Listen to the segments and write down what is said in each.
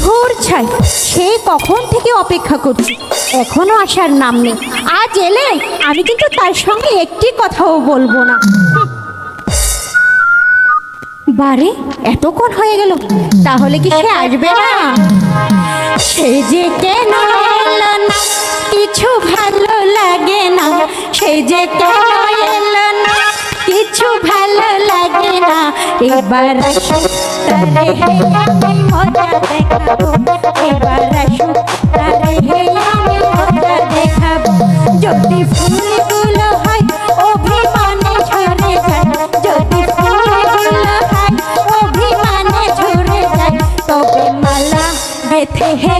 ধুর কখন থেকে অপেক্ষা করছি? এখনও আসার নাম নেই। আজ এলে আমি কিন্তু তার সঙ্গে একটি কথাও বলব না। বারে, এতক্ষণ হয়ে গেল। তাহলে কি সে আসবে না? সে যে কেন কিছু ভালো লাগে না। সে যে কেন এবার তারে হে আমি মজা দেখাবো, এবার তারে হে আমি মজা দেখাবো। যদি ফুলগুলো হয়, অভিমানে ঝরে যায়। যদি ফুলগুলো হয়, অভিমানে ঝরে যায়। তবে মালা গেথে হে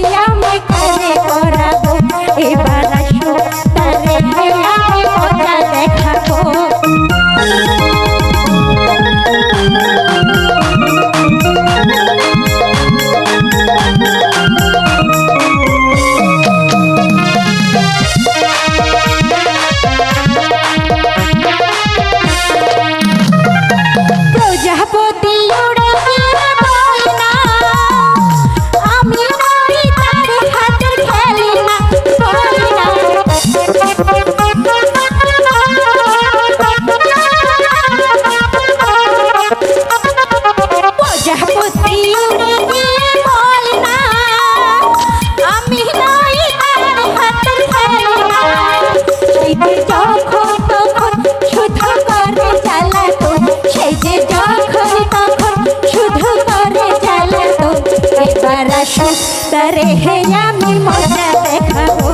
তারে হে আমি মজা দেখাবো।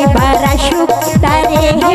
এবার আসুক তারে হে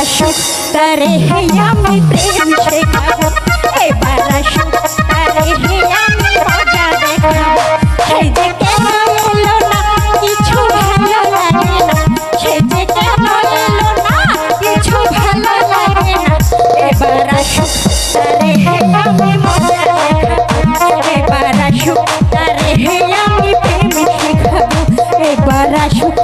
এবার আসুক তারে হে আমি প্রেম শেখাবো এবার আসুক তারে হে আমি মজা দেখাবো সে যে কেন এলো না কিছু ভালো লাগে না সে যে কেন এলো না কিছু ভালো লাগে না এবার আসুক তারে হে আমি মজা দেখাবো এবার আসুক তারে হে আমি প্রেম শেখাবো এবার আসুক